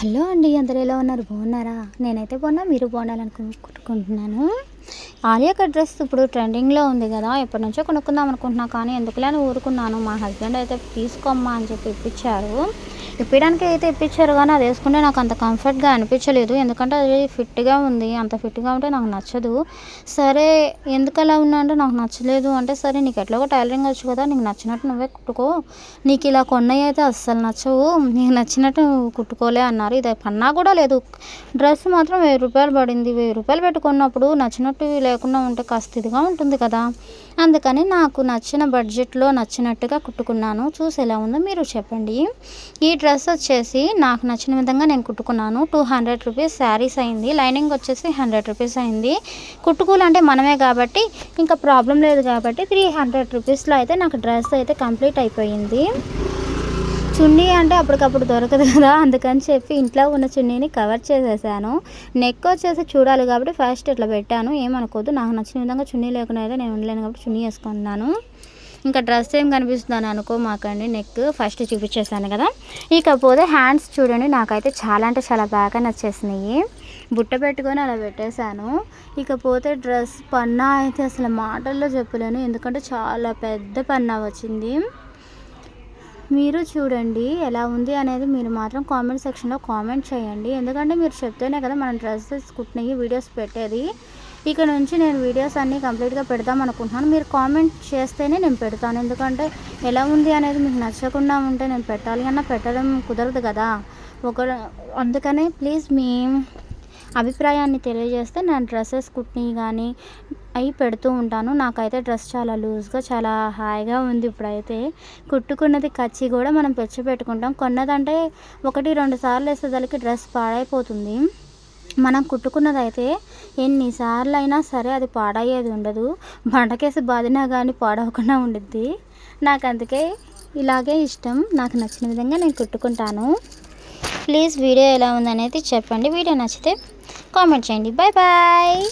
Hello అండి అందరు ఎలా ఉన్నారు? బాగున్నారా? నేనైతే బాగున్నా మీరు బాగుండాలనుకుంటున్నాను. ఆలియా కట్ డ్రెస్ ఇప్పుడు ట్రెండింగ్లో ఉంది కదా ఎప్పటి నుంచో కొనుక్కుందాం అనుకుంటున్నా కానీ ఎందుకులే అని ఊరుకున్నాను. మా హస్బెండ్ అయితే తీసుకోమ్మా అని చెప్పి ఇప్పించారు. ఇప్పడానికి అయితే ఇప్పించారు కానీ అది వేసుకుంటే నాకు అంత కంఫర్ట్గా అనిపించలేదు. ఎందుకంటే అది ఫిట్గా ఉంది. అంత ఫిట్గా ఉంటే నాకు నచ్చదు. సరే ఎందుకు అలా ఉన్నా అంటే నాకు నచ్చలేదు అంటే సరే నీకు ఎట్లాగో టైలరింగ్ వచ్చు కదా నీకు నచ్చినట్టు నువ్వే కుట్టుకో. నీకు ఇలా కొన్నవి అయితే అస్సలు నచ్చవు. నీకు నచ్చినట్టు కుట్టుకోలే అన్నారు. ఇది పన్నా కూడా లేదు. డ్రెస్ మాత్రం వెయ్యి రూపాయలు పడింది. వెయ్యి రూపాయలు పెట్టుకున్నప్పుడు నచ్చినట్టు లేకుండా ఉంటే కాస్త ఇదిగా ఉంటుంది కదా. అందుకని నాకు నచ్చిన బడ్జెట్లో నచ్చినట్టుగా కుట్టుకున్నాను. చూసి ఎలా ఉందో మీరు చెప్పండి. ఈ డ్రెస్ డ్రెస్ వచ్చేసి నాకు నచ్చిన విధంగా నేను కుట్టుకున్నాను. టూ హండ్రెడ్ రూపీస్ శారీస్ అయింది. లైనింగ్ వచ్చేసి హండ్రెడ్ రూపీస్ అయింది. కుట్టుకోవాలంటే మనమే కాబట్టి ఇంకా ప్రాబ్లం లేదు కాబట్టి త్రీ హండ్రెడ్ రూపీస్లో అయితే నాకు డ్రెస్ అయితే కంప్లీట్ అయిపోయింది. చున్నీ అంటే అప్పటికప్పుడు దొరకదు కదా అందుకని చెప్పి ఇంట్లో ఉన్న చున్నీని కవర్ చేసేసాను. నెక్ వచ్చేసి చూడాలి కాబట్టి ఫస్ట్ ఇట్లా పెట్టాను. ఏమనుకోదు నాకు నచ్చిన విధంగా చున్నీ లేకుండా అయితే నేను ఉండలేను కాబట్టి చున్నీ వేసుకున్నాను ఇంకా డ్రెస్ ఏం కనిపిస్తుందని అనుకో మాకండి నెక్ ఫస్ట్ చూపించేసాను కదా. ఇకపోతే హ్యాండ్స్ చూడండి నాకైతే చాలా అంటే చాలా బాగా నచ్చేసినాయి. బుట్ట పెట్టుకొని అలా పెట్టేశాను. ఇకపోతే డ్రెస్ పన్నా అయితే అసలు మాటల్లో చెప్పలేను ఎందుకంటే చాలా పెద్ద పన్నా వచ్చింది. మీరు చూడండి ఎలా ఉంది అనేది మీరు మాత్రం కామెంట్ సెక్షన్లో కామెంట్ చేయండి. ఎందుకంటే మీరు చెప్తేనే కదా మనం డ్రెస్సెస్ కుట్టినవి వీడియోస్ పెట్టేది. ఇక నుంచి నేను వీడియోస్ అన్నీ కంప్లీట్గా పెడదాం అనుకుంటున్నాను. మీరు కామెంట్ చేస్తేనే నేను పెడతాను. ఎందుకంటే ఎలా ఉంది అనేది మీకు నచ్చకుండా ఉంటే నేను పెట్టాలి అన్న పెట్టడం కుదరదు కదా. ఒక అందుకనే ప్లీజ్ మీ అభిప్రాయాన్ని తెలియజేస్తే నేను డ్రెస్సెస్ కుట్టినవి కానీ అవి పెడుతూ ఉంటాను. నాకైతే డ్రెస్ చాలా లూజ్గా చాలా హాయిగా ఉంది ఇప్పుడైతే. కుట్టుకున్నది కచ్చి కూడా మనం పెచ్చు పెట్టుకుంటాం. కొన్నదంటే ఒకటి రెండు సార్లు వేసేదానికి డ్రెస్ పాడైపోతుంది. మనం కుట్టుకున్నది అయితే ఎన్నిసార్లు అయినా సరే అది పాడయ్యేది ఉండదు. బండకేసి బాధినా కానీ పాడవకుండా ఉండిద్ది. నాకు అందుకే ఇలాగే ఇష్టం. నాకు నచ్చిన విధంగా నేను కుట్టుకుంటాను. ప్లీజ్ వీడియో ఎలా ఉందనేది చెప్పండి. వీడియో నచ్చితే కామెంట్ చేయండి. Bye bye.